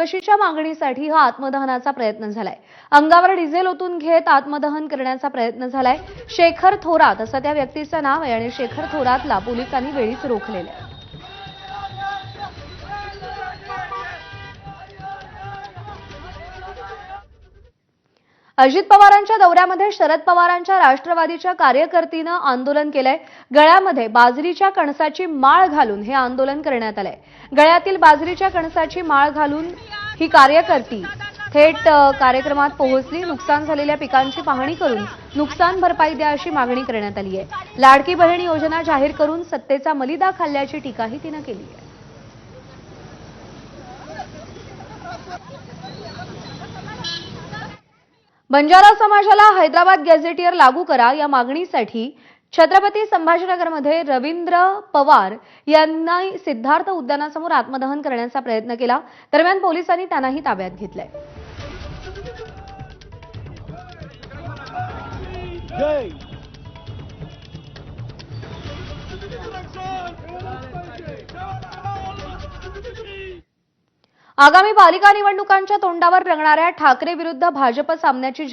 चौकशीच्या मागणीसाठी हा आत्मदहनाचा प्रयत्न झालाय. अंगावर डिझेल ओतून घेत आत्मदहन करण्याचा प्रयत्न झालाय. शेखर थोरात असं त्या व्यक्तीचं नाव आहे आणि शेखर थोरातला पोलिसांनी वेळीच रोखलेलं आहे. अजित पवारांच्या दौऱ्यामध्ये शरद पवारांच्या राष्ट्रवादीच्या कार्यकर्तीनं आंदोलन केलंय. गळ्यामध्ये बाजरीच्या कणसाची माळ घालून हे आंदोलन करण्यात आलंय. गळ्यातील बाजरीच्या कणसाची माळ घालून ही कार्यकर्ती थेट कार्यक्रमात पोहोचली. नुकसान झालेल्या पिकांची पाहणी करून नुकसान भरपाई द्या अशी मागणी करण्यात आली आहे लाडकी बहीण योजना जाहीर करून सत्तेचा मलिदा खाल्ल्याची टीकाही तिनं केली आहे बंजारा समाजाला हैदराबाद गॅझेटियर लागू करा या मागणीसाठी छत्रपती संभाजीनगरमध्ये रवींद्र पवार यांना सिद्धार्थ उद्यानासमोर आत्मदहन करण्याचा प्रयत्न केला. दरम्यान पोलिसांनी त्यांनाही ताब्यात घेतलंय. आगामी पालिका निवडणुकांच्या तोंडावर रंगणाऱ्या ठाकरे विरुद्ध भाजप सामन्याची